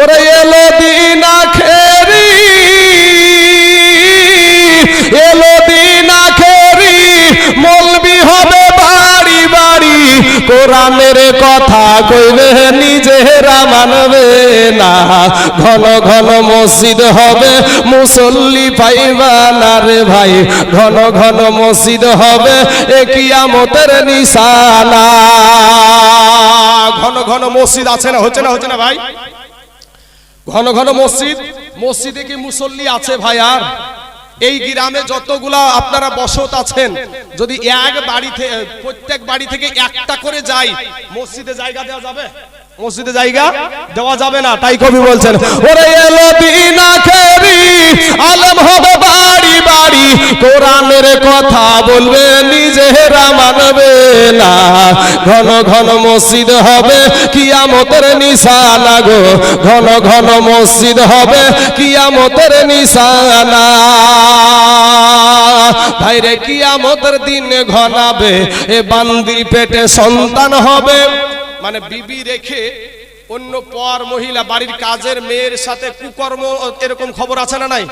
ওরে এলো দিন আখেরি এলো দিন আখেরি মলবি হবে বাড়ি বাড়ি। কোরআনের কথা কইবে নিজেরা মানবে না। ঘন ঘন মসজিদ হবে, মুসল্লি পাইবা না রে ভাই। ঘন ঘন মসজিদ হবে কিয়ামতের নিশানা। ঘন ঘন মসজিদ আছে না, হচ্ছে না হচ্ছে না ভাই? ঘন ঘন মসজিদ, মসজিদে কি মুসল্লি আছে ভাই আর এই গ্রামে যতগুলা আপনারা বসত আছেন, যদি এক বাড়ি প্রত্যেক বাড়ি থেকে একটা করে যাই, মসজিদে জায়গা দেওয়া যাবে? মসজিদে জায়গা দেওয়া যাবে না, তাই কবি বলছেন, ওরে এলো দিন আখেরি আলম হবে বাড়ি বাড়ি, কোরআনের কথা বলবে, নিজেরা মানবে না। ঘন ঘন মসজিদ হবে, কিয়ামতের নিশানা গো। ঘন ঘন মসজিদ হবে, কিয়ামতের নিশানা। ভাইরে, কিয়ামতের দিন ঘনাবে, এ বান্দির পেটে সন্তান হবে। মানে বিবি রেখে অন্য পর মহিলা বাড়ির কাজের মেয়ের সাথে কুকর্ম, এরকম খবর আছে না নাই?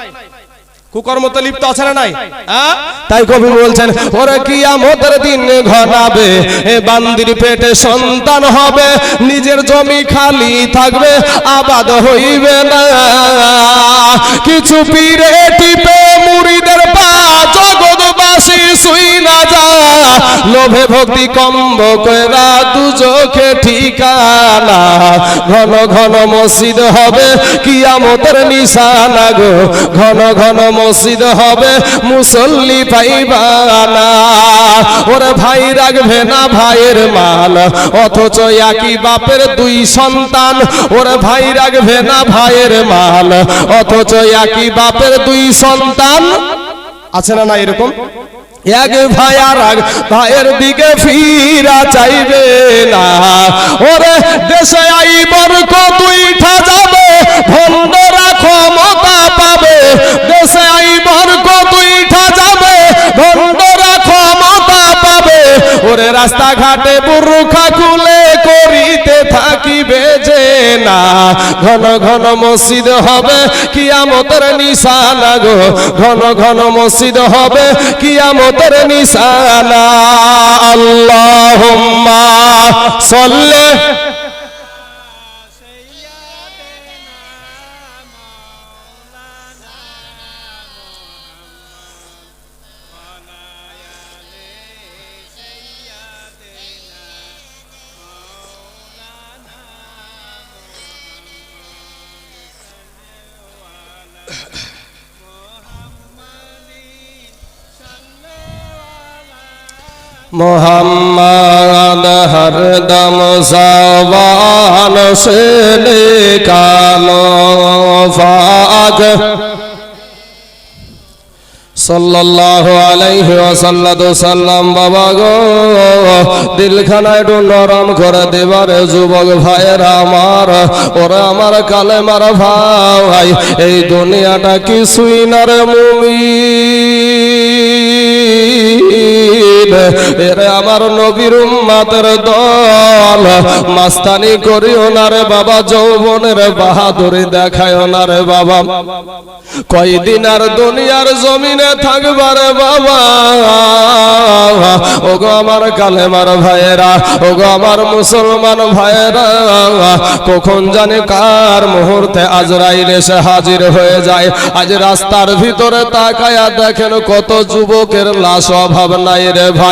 কুকর্ম তো লিপ্ত আছে না নাই? হ্যাঁ? তাই কবি বলছেন, ওরে কিয়ামতের দিন ঘনাবে এ বান্দির পেটে সন্তান হবে, নিজের জমি খালি থাকবে, আবাদ হইবে না। কিছু পীরে টিপে মুড়িদের পা জগৎবাসী শুই না যা লোভে ভক্তি কম্ব করা দুজোখে ঠিকানা। ঘন ঘন মসজিদ হবে, কিয়ামতের নিশানা গো। ঘন ঘন মসজিদ হবে, মুসল্লি পাইবানা ওরে ভাই রাখবে না ভাইয়ের মাল, অথচ একই বাপের দুই সন্তান। ওরে ভাই রাখবে না ভাইয়ের মাল, অথচ একই বাপের দুই সন্তান। আছে না না এরকম? এক ভাই আর ভাইয়ের দিকে ফিরা চাইবে না। ওরে দেশে আইবর দুইটা যাবে ভণ্ডরা ক্ষমতা পাবে। দেশে আইবর দুইটা যাবে ভণ্ডরা ক্ষমতা পাবে। ওরে রাস্তাঘাটে বুরুখা খুলে করিতে থাকিবে যে না? ঘন ঘন মসজিদ হবে, কিয়ামতের নিশানা গো। ঘন ঘন মসজিদ হবে, কিয়ামতের নিশানা। আল্লাহুম্মা সাল্লি মোহাম্মদ হরদম সবান সে কালো ফাগ সাল্লাল্লাহু আলাইহি ওয়াসাল্লাতু সাল্লাম বাবা গো দিলখানা একটু নরম করে দেবারে যুবক ভাইয়েরা আমার, ওরা আমার কালেমার ভাই, এই দুনিয়াটা কিছুই না রে মুমিন। এরে আমার নবীর উম্মাতের দল, মাস্তানি করিও না রে বাবা, যৌবনের বাহাদুরি দেখায় না রে বাবা। কয়দিন আর দুনিয়ার জমিনে থাকবারে বাবা। ওগো আমার কালেমার ভাইয়েরা, ওগো আমার মুসলমান ভাইয়েরা, কখন জানে কার মুহূর্তে আজরাইল এসে হাজির হয়ে যায়। আজ রাস্তার ভিতরে তাকায়া দেখেন কত যুবকের লাশ অভাব নাই রে ভাই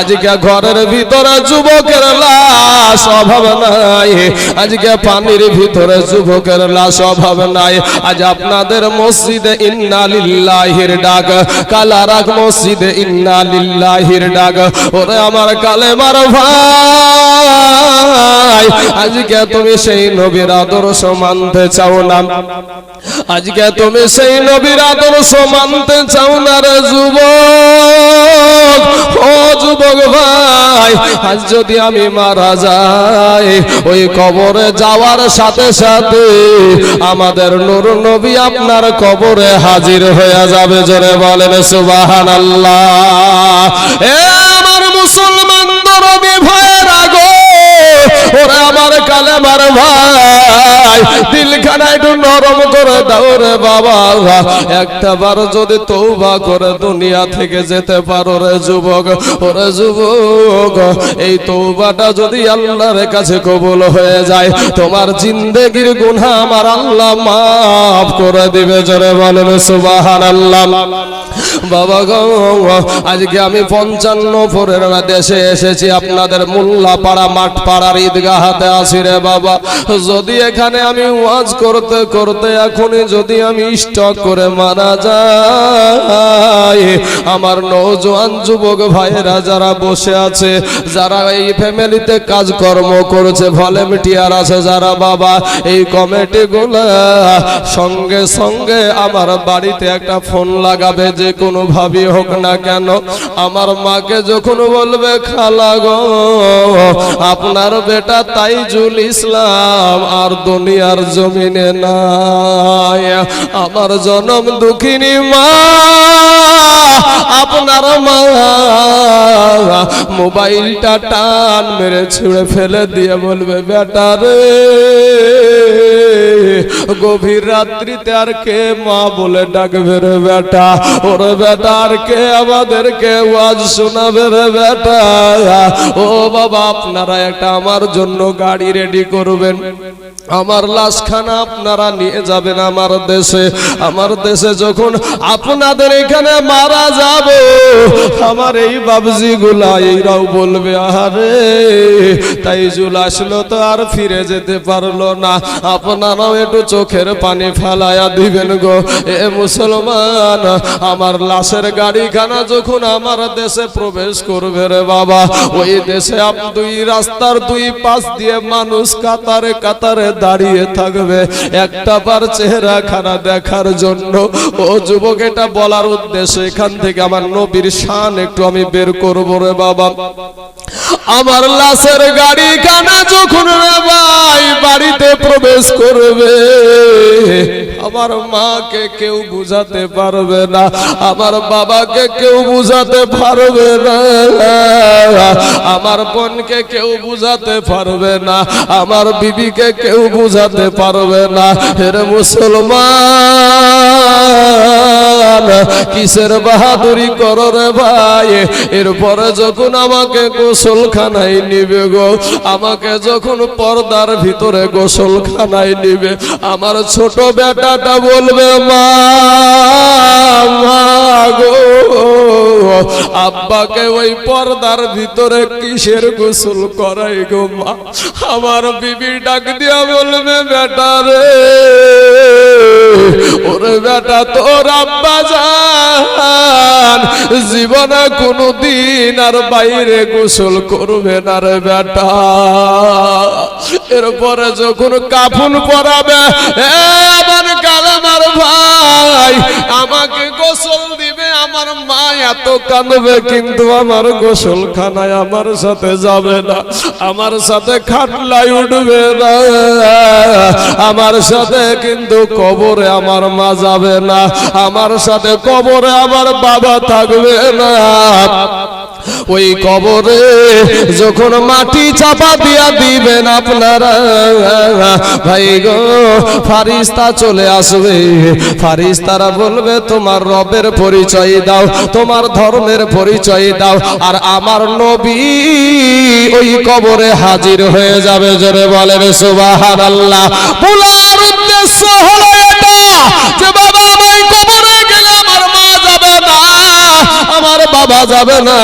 আজকে ঘরের ভিতরে যুবকের লাশ অভাব নাই। আজকে পানির ভিতরে যুবকের লাশ অভাব নাই। আজ আপনাদের মসজিদে ইন্না লিল্লাহির ডাক কালা রাখ মসজিদে ইন্না লিল্লাহির ডাক। ওরে আমার কালেমার ভাই। আজকে তুমি সেই নবীর আদর্শ মানতে চাও না। আজকে তুমি সেই নবীর আদর্শ মানতে চাও না রে যুবক। ও যুবক ভাই, আজ যদি আমি মারা যাই, ওই কবরে যাওয়ার সাথে সাথে আমাদের নূর নবী আপনার কবরে হাজির হয়ে যাবে, জোরে বলেন সুবাহান আল্লাহ আমার কালেমার ভাই ভাই দিলখানা একটু নরম করে দাও রে বাবা একটা বার যদি তৌবা করে দুনিয়া থেকে যেতে পারো রে যুবক ওরে যুবক, এই তৌবাটা যদি আল্লাহর কাছে কবুল হয়ে যায়, তোমার জিন্দেগির আমার আল্লাহ মাফ করে দিবে, জোরে বলেন বাবা গো, আজকে আমি পঞ্চান্ন পরের দেশে এসেছি, আপনাদের মোল্লা পাড়া মাঠ পাড়ার ঈদগাহাতে আসি রে বাবা। যদি এখানে আমি ওয়াজ করতে করতে এখনই যদি আমি স্টক করে মারা যাই, আমার নৌজওয়ান যুবক ভাইয়েরা যারা বসে আছে, যারা এই ফ্যামিলিতে কাজকর্ম করছে ভলেন্টিয়ার আছে, যারা বাবা, এই কমিটি গুলা সঙ্গে সঙ্গে আমার বাড়িতে একটা ফোন লাগাবে, যে কোনো ভাবি হোক না কেন, আমার মাকে যখন বলবে, খালা গো, আপনার বেটা তাইজুল ইসলাম আর দুনিয়ার জমিনে নাই। আমার জনম দুঃখিনী মা, আপনার মা। মোবাইলটা টান মেরে ছুঁড়ে ফেলে দিয়ে বলবে, বেটা রে, গভীর রাত্রিতে আর কে মা বলে ডাকবে রে বেটা? ওরে বেটা, আর কে আমাদেরকে ওয়াজ শোনাবে রে বেটা? ও বাবা, আপনারা একটা আমার জন্য গাড়ি রেডি করবেন। আমার লাশখানা আপনারা নিয়ে যাবেন আমার দেশে। আমার দেশে যখন আপনাদের এখানে মারা যাব, আমার এই বাবজি গুলা এইরাও বলবে আরে তাই জুল আসলো তো আর ফিরে যেতে পারল না। আপনারাও একটু চোখের পানি ফেলায়া দিবেন গো। এ মুসলমান, আমার লাশের গাড়িখানা যখন আমার দেশে প্রবেশ করবে রে বাবা, ওই দেশে দুই রাস্তার দুই পাশ দিয়ে মানুষ কাতারে কাতারে দাঁড়িয়ে থাকবে। একটা বার চেহারা খানা দেখার জন্য। ও যুবক, এটা বলার উদ্দেশ্য, এখান থেকে আমার নবীর শান একটু আমি বের করব রে বাবা। আমার লাশের গাড়ি কানা যখন ভাই বাড়িতে প্রবেশ করবে। আমার মাকে কেউ বুঝাতে পারবে না। আমার বাবাকে কেউ বুঝাতে পারবে না। আমার বোনকে কেউ বুঝাতে পারবে না। আমার বিবিকে কেউ বুঝাতে পারবে না। হের মুসলমান কিসের বাহাদুরি করো রে ভাই? এরপরে যখন আমাকে গোসলখানায় নিবে গো, আমাকে যখন পর্দার ভিতরে গোসলখানায় নিবে, আমার ছোট বেটাটা বলবে মা গো, আব্বাকে ওই পর্দার ভিতরে কিসের গোসল করাই গো, মা? আমার বিবি ডাক দিয়া বলবে, বেটা রে বেটা, তোর জীবনে কোনো দিন আর বাইরে গোসল করবে না রে বেটা। এরপরে যখন কাফুন পরাবে কালামার ভাই, আমাকে গোসল দিবে আমার মা এত কাঁদবে, কিন্তু আমার গোসল খানায় আমার সাথে যাবে না। আমার সাথে খাটলাই উঠবে না। আমার সাথে কিন্তু কবরে আমার মা যাবে না। আমার সাথে কবরে আমার বাবা থাকবে না। ওই কবরে যখন মাটি চাপা দিয়া দিবেন আপনারা, ভাই গো, ফারিস্তা চলে আসবে। ফারিস্তারা বলবে, তোমার রবের পরিচয় দাও, তোমার ধর্মের পরিচয় দাও, আর আমার নবী ওই কবরে হাজির হয়ে যাবে। জোরে বলেন সুবাহান আল্লাহ উদ্দেশ্য হলো এটা, যে বাবা, আমি কবরে গেলে আমার মা যাবে না। আমার বাবা যাবে না,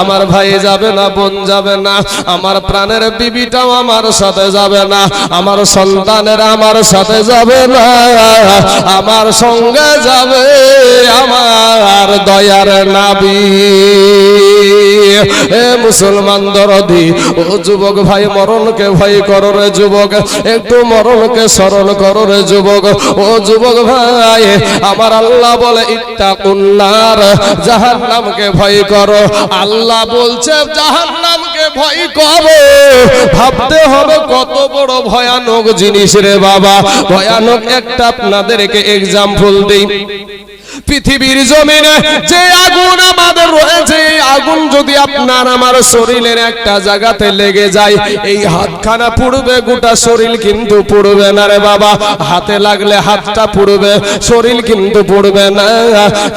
আমার ভাই যাবে না, বোন যাবে না, আমার প্রাণের বিবিটাও আমার সাথে যাবে না, আমার সন্তানের আমার সাথে যাবে না, আমার সঙ্গে যাবে আমার দয়ার নাবি। এ মুসলমান দরদি, ও যুবক ভাই, মরণকে ভয় করো রে যুবক, একটু মরণকে স্মরণ করো রে যুবক। ও যুবক ভাই, আমার আল্লাহ বলে ইত্তাকুন্নার জাহান্নামকে ভয় করো। আল্লাহ বলছে জাহান নামকে ভয় করো। ভাবতে হবে কত বড় ভয়ানক জিনিস রে বাবা। ভয়ানক একটা আপনাদেরকে এক্সাম্পল দিই। পৃথিবীর জমিনে যে আগুন যদি আপনার আমার শরীরের একটা জায়গাতে লেগে যায়, এই হাতখানা পুড়বে, গোটা শরীর কিন্তু পুড়বে না রে বাবা। হাতে লাগলে হাতটা পুড়বে, শরীর কিন্তু পুড়বে না।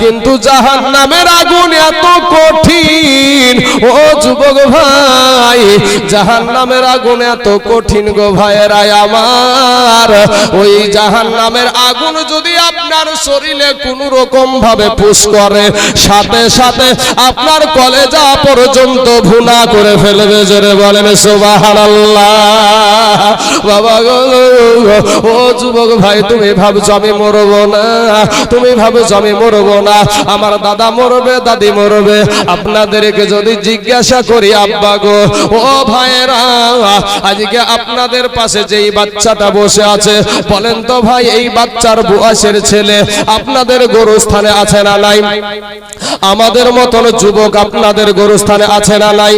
কিন্তু জাহান নামের আগুন এত কঠিন, ও যুবক ভাই জাহান নামের আগুন এত কঠিন গো ভাইয়েরাই আমার। ওই জাহান নামের আগুন যদি আপনার শরীরে কোন রকম ভাবে পুশ করে, সাথে সাথে আপনার কলেজা পর্যন্ত ভুনা করে ফেলবে জোরে বলেন সুবহানাল্লাহ। বাবা ও যুবক ভাই, তুমি ভাবছ আমি মরবো না। তুমি ভাবছ আমি মরবো না। আমার দাদা মরবে, দাদি মরবে। আপনাদেরকে যদি জিজ্ঞাসা করি, আব্বা গো, ও ভাইয়েরা, আজকে আপনাদের পাশে যেই বাচ্চাটা বসে আছে, বলেন তো ভাই, এই বাচ্চার বয়সের ছেলে আপনাদের গরুস্থানে আছে না নাই? আমাদের মতন যুবক আপনাদের গরুস্থানে আছে না নাই?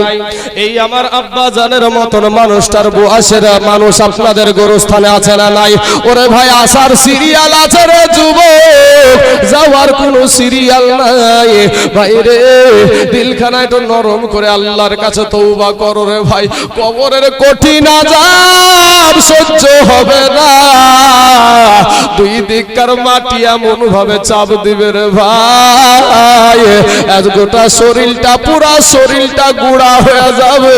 এই আমার আব্বা জানের মতন মানুষটার বয়সের মানুষ আপনাদের গরুস্থানে আছে না নাই? ওরে ভাই, আসার সিরিয়াল আছে রে যুবক। যাওয়ার কোন সিরিয়াল নাই। ভাই রে, দিলখানা একটু নরম করে আল্লাহর কাছে তৌবা করো রে ভাই। কবরের কঠিন আজাব সহ্য হবে না। দুই দিককার মাটি এমন ভাবে চাপ দিবে রে ভাই। আজ গোটা শরীরটা, পুরা শরীরটা গুড়া হয়ে যাবে।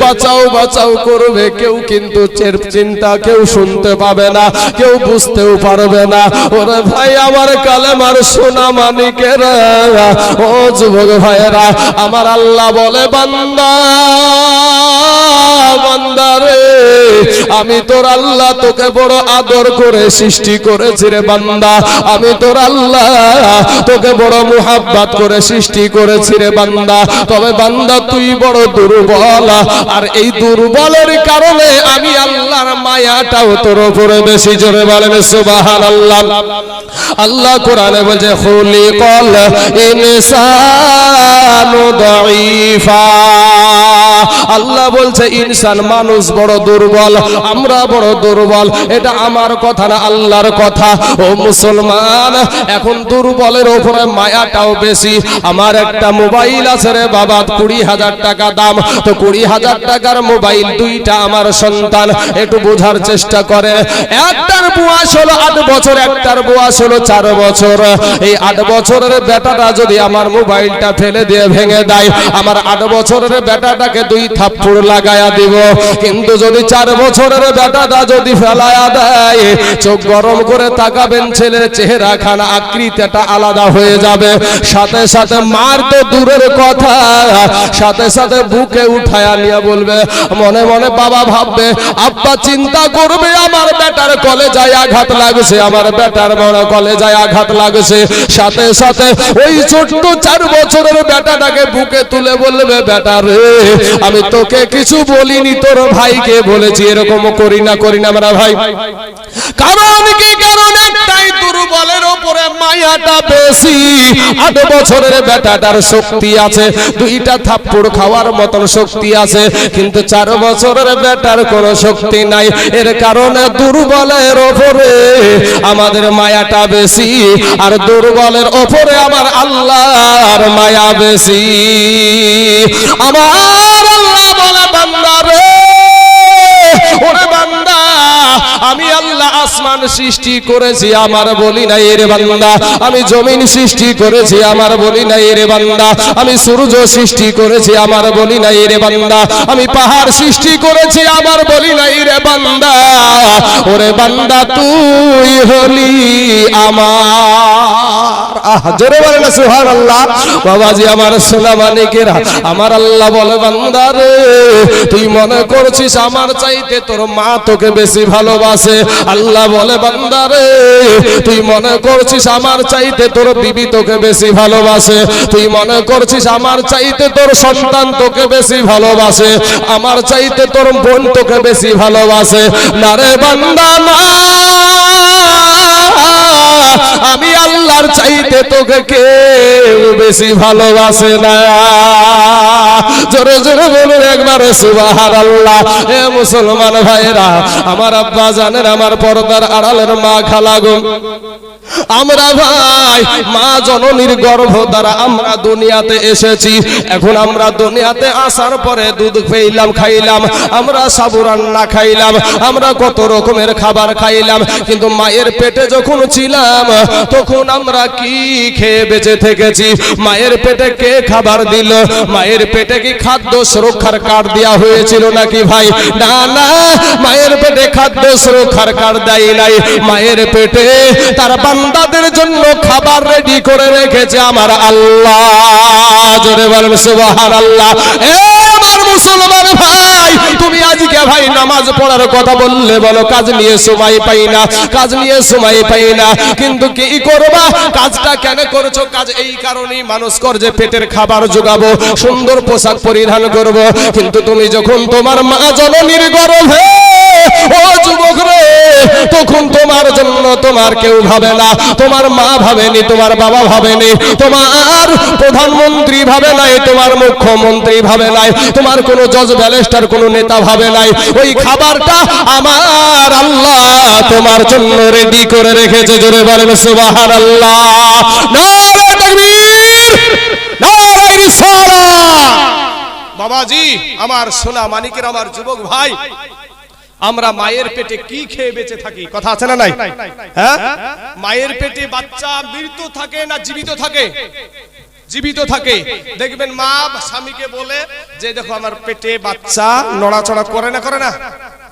বাঁচাও বাঁচাও করবে কেউ কিন্তু চের চিন্তা কেউ শুনতে পাবে না, কেউ বুঝতেও পারবে না। ওরে ভাই, আমার কালেমার সোনা মানিকের ও যুবক ভাইয়েরা, আমার আল্লাহ বলে, বান্দা আমি তোর আল্লাহ তোকে বড় আদর করে সৃষ্টি করেছি রে বান্দা। আমি তোর আল্লাহ তোকে বড় মুহাব্বাত করে সৃষ্টি করেছি রে বান্দা। তবে বান্দা, তুই বড় দুর্বল। আর এই দুর্বলের কারণে আমি আল্লাহর মায়াটাও তোর উপরে বেশি জোরে বলেন, সুবহানাল্লাহ। আল্লাহ কোরআনে বলছে, খুলিকাল ইনসানু দাঈফা। আল্লাহ বলছে, ইনসান মানুষ বড় দুর্বল, আমরা বড় দুর্বল। এটা আমার কথা না, আল্লাহর কথা। ও মুসলমান, এখন দুর্বলের উপরে মায়াটাও বেশি। আমার একটা মোবাইল আছে রে বাবা, কুড়ি হাজার টাকা দাম। তো কুড়ি হাজার টাকার মোবাইল দুইটা আমার সন্তান, একটু বোঝার চেষ্টা করে। একটার বয়স হলো আট বছর, একটার বয়স হলো চার বছর। এই আট বছরের বেটাটা যদি আমার মোবাইলটা ফেলে দিয়ে ভেঙে দেয়, আমার আট বছরের বেটাটাকে দুই থাপ্পড় লাগায়া দিব। কিন্তু যদি চার বছরের বেটাটা যদি ফেলায়া দেয়, চোখ গরম করে তাকাবেন ছেলের চেহারা খানা আকৃতিটা আলাদা হয়ে যাবে। সাথে সাথে মার তো দূরের কথা, সাথে সাথে বুকে উঠায়া নিয়ে বলবে, মনে মনে বাবা ভাববে, আব্বা চিন্তা করবে, আমার বেটার কলে যায় আঘাত লাগছে, আমার বেটার বড় কলে যায় আঘাত লাগছে। সাথে সাথে ওই ছোট্ট চার বছরের বেটাটাকে বুকে তুলে বলবে, বেটা রে আমি তোকে কিছু বলিনি, তোর ভাইকে বলেছি, এরকম করি না করি না, আমরা ভাই। কারণ কি কারণ? একটাই দুর্বলের ওপরে মায়াটা বেশি। আট বছরের বেটাটার শক্তি আছে, দুইটা থাপ্পড় খাওয়ার মতন শক্তি আছে, কিন্তু চার বছরের বেটার কোনো শক্তি নাই। এর কারণে দুর্বলের ওপরে আমাদের মায়াটা বেশি, আর দুর্বলের ওপরে আমার আল্লাহর মায়া বেশি। আমার সৃষ্টি করেছি আমার বলি নাই রে বান্দা। আমি জমিন সৃষ্টি করেছি আমার বলি নাই রে বান্দা। আমি সূর্য সৃষ্টি করেছি আমার বলি নাই রে বান্দা। আমি পাহাড় সৃষ্টি করেছি আমার বলি নাই রে বান্দা। ওরে বান্দা, তুই হলি আমার। আহ, জোরে বলে না, সুবহানাল্লাহ। বাবাজি, আমার সোনা মানিকেরা আমার আল্লাহ বলে, বান্দা রে, তুই মনে করছিস আমার চাইতে তোর মা তোকে বেশি ভালোবাসে? আল্লাহ বলে বান্দা রে, তুই মনে করছিস আমার চাইতে তোর বিবি তোকে বেশি ভালোবাসে? তুই মনে করছিস আমার চাইতে তোর সন্তান তোকে বেশি ভালোবাসে? আমার চাইতে তোর বোন তোকে বেশি ভালোবাসে? না রে বান্দা, না। আমি আল্লাহর চাইতে তোকে কেউ বেশি ভালোবাসে না। জোরে জোরে বলুন একবার সুবাহার আল্লাহ এ মুসলমান ভাইরা আমার আব্বা জানেন আমার পর্দার আড়ালের মা খালাগো আমরা ভাই, মা জননীর গর্ভ দ্বারা আমরা দুনিয়াতে এসেছি। এখন আমরা দুনিয়াতে আসার পরে দুধ পেইলাম, খাইলাম। আমরা সাবু রান্না খাইলাম, আমরা কত রকমের খাবার খাইলাম। কিন্তু মায়ের পেটে যখন ছিলাম তখন আমরা কি খেয়ে বেঁচে থেকেছি? মায়ের পেটে কে খাবার দিল? মায়ের পেটে কি খাদ্য সুরক্ষার কার্ড দেওয়া হয়েছিল নাকি ভাই? না না, মায়ের পেটে খাদ্য সুরক্ষার কার্ড দেয় নাই। মায়ের পেটে তার বান্দাদের জন্য খাবার রেডি করে রেখেছে আমার আল্লাহ। জোরে বলেন সুবহান আল্লাহ এ আমার মুসলমান ভাই! তুমি আজকে ভাই নামাজ পড়ার কথা বললে বলো, কাজ নিয়ে সময় পাই না, কাজ নিয়ে সময় পাই না। কিন্তু কি করবা? কাজটা কেন করছ? কাজ এই কারণেই মানুষ কর যে পেটের খাবার যোগাবো সুন্দর পোশাক পরিধান করব। কিন্তু তুমি যখন তোমার মা জননীর গর্ভে, ও যুবক রে, তখন তোমার জন্য তোমার কেউ ভাবে না, তোমার মা ভাবেনি, তোমার বাবা ভাবেনি, তোমার প্রধানমন্ত্রী ভাবে নাই, তোমার মুখ্যমন্ত্রী ভাবে নাই, তোমার কোনো জজ ব্যালেস্টার কোনো নেতা ভাবে নাই। ওই খাবারটা আমার আল্লাহ তোমার জন্য রেডি করে রেখেছে। জোরে বলেন সুবাহান আল্লাহ বাবাজি, আমার সোনা মানিকের আমার যুবক ভাই, আমরা মায়ের পেটে কি খেয়ে বেঁচে থাকি? কথা আছে না নাই? হ্যাঁ? মায়ের পেটে বাচ্চা মৃত থাকে না জীবিত থাকে? জীবিত থাকে। দেখবেন মা স্বামীকে বলে যে, দেখো, আমার পেটে বাচ্চা নড়াচড়া করে না করে না,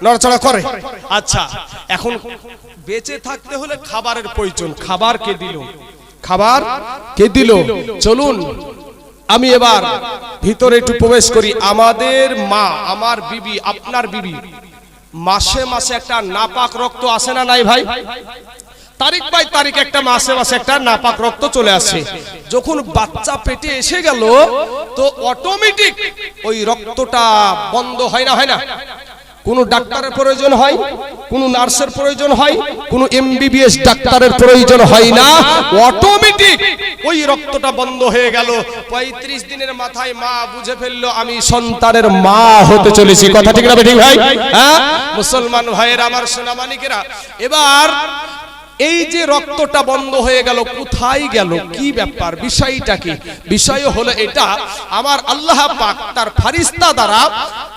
নড়াচড়া করে। আচ্ছা এখন বেঁচে থাকতে হলে খাবারের প্রয়োজন। খাবার কে দিল? খাবার কে দিল? চলুন, আমি এবার ভিতরে একটু প্রবেশ করি। আমাদের মা, আমার বিবি, আপনার বিবি, মাসে মাসে একটা নাপাক রক্ত আসে না নাই ভাই? তারিখ বাই তারিখ একটা মাসে মাসে একটা নাপাক রক্ত চলে আসে। যখন বাচ্চা পেটে এসে গেল, তো অটোমেটিক ওই রক্তটা বন্ধ হয় না হয় না। কোন ডাক্তারের প্রয়োজন হয়, কোন নার্সের প্রয়োজন হয়, কোন এমবিবিএস ডাক্তারের প্রয়োজন হয় না। অটোমেটিক ওই রক্তটা বন্ধ হয়ে গেল। পঁয়ত্রিশ দিনের মাথায় মা বুঝে ফেলল, আমি সন্তানের মা হতে চলেছি। কথা ঠিক না, ঠিক ভাই? হ্যাঁ? মুসলমান ভাইয়ের, আমার সোনামানিকেরা, এবার এই যে রক্তটা বন্ধ হয়ে গেল, কোথায় গেল? কি ব্যাপার? বিষয়টা কি? বিষয় হলো এটা, আমার আল্লাহ পাক তার ফারিস্তা দ্বারা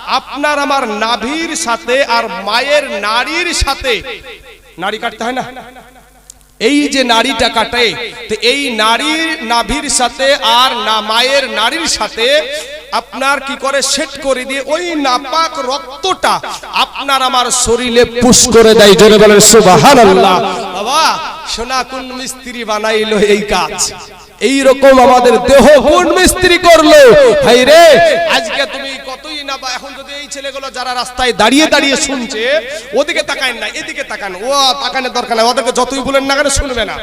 আপনার আমার নাভির সাথে আর মায়ের নারীর সাথে নারী কাটতে হয় না? এই যে নারীটা কাটে, তো এই নারীর নাভির সাথে আর না মায়ের নারীর সাথে আপনার কি করে সেট করে দিয়ে ওই নাপাক রক্তটা আপনার আমার শরীরে পুশ করে দেয়? জোরে বলেন, সুবহানাল্লাহ। বাবা, সোনা কোন মিস্ত্রি বানাইলো এই কাজ? এই রকম আমাদের দেহ কোন মিস্ত্রি করল? ভাই রে আজকে তুমি কতই না বা এখন যদি এই ছেলেগুলো যারা রাস্তায় দাঁড়িয়ে দাঁড়িয়ে শুনছে ওদিকে তাকায় না এদিকে তাকান। ও তাকানোর দরকার নাই ওদেরকে যতই বলেন না কেন শুনবে না।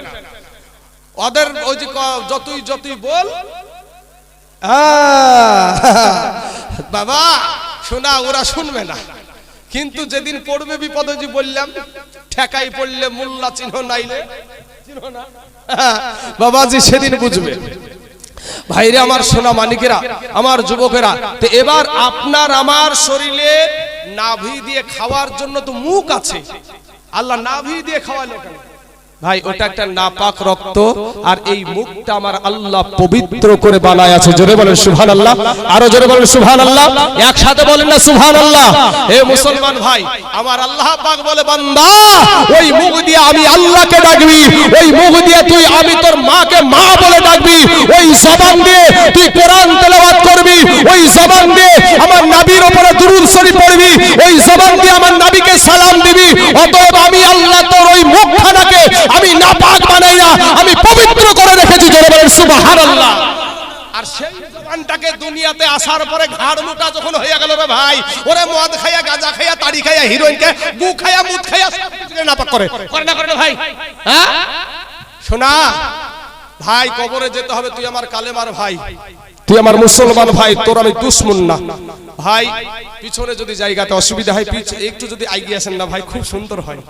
ওদের ওই যে যতই যতই বল। বাবা শোনা ওরা শুনবে না। কিন্তু যেদিন পড়বে বিপদে যে বললাম ঠেকাই পড়লে মোল্লা চিহ্ন নাইলে। বাবাজি সেদিন বুঝবে। ভাইরে আমার সোনা মানিকেরা, আমার যুবকেরা, তো এবার আপনার আমার শরীরে নাভি দিয়ে খাওয়ার জন্য তো মুখ আছে। আল্লাহ নাভি দিয়ে খাওয়ালো কেন? ভাই ওটা একটা নাপাক রক্ত আর এই মুখটা আমার আল্লাহ পবিত্র করে বানায় আছে। জোরে বলেন সুবহান আল্লাহ আরও জোরে বলেন সুবহান আল্লাহ একসাথে বলেন না সুবহান আল্লাহ হে মুসলমান ভাই আমার আল্লাহ পাক বলে বান্দা ওই মুখ দিয়ে আমি আল্লাহকে ডাকবি ওই মুখ দিয়ে তুই আমি তোর মাকে মা বলে ডাকবি ওই জবান দিয়ে তুই কোরআন তেলাওয়াত করবি ওই জবান দিয়ে আমার নবীর উপরে দুরূদ শরীফ পড়বি ওই জবান দিয়ে আমার নবীকে সালাম দিবি অতএব আমি আল্লাহ তোর ওই মুখখানাকে আমি নাপাক বানাই না আমি পবিত্র করে রেখেছি জোরে বলেন সুবহানাল্লাহ। আর সেই জবানটাকে দুনিয়াতে আসার পরে ঘাড় মোটা যখন হয়ে গেল রে ভাই ওরে মদ খাইয়া গাঁজা খাইয়া তাড়ি খাইয়া হিরোইনকে গু খাইয়া মুদ খাইয়া নাপাক করে। করে না করে ভাই। হ্যাঁ? শোনা ভাই কবরে যেতে হবে তুই আমার কালেমার ভাই। তুই আমার মুসলমান ভাই তোর আমি দুশ্মন না। ভাই পিছনে যদি জায়গাতে অসুবিধা হয় পিছ- একটু যদি এগিয়ে আসেন না ভাই খুব সুন্দর হয়।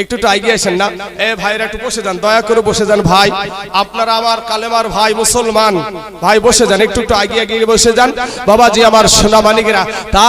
একটু একটু আইডিয়া আসেন না। এ ভাইরা একটু বসে যান, দয়া করে বসে যান ভাই। আপনারা আমার কালেমার ভাই মুসলমান। ভাই বসে যান, একটু একটু আগিয়ে গিয়ে বসে যান। বাবাজি আমার সোনা মানিকেরা তা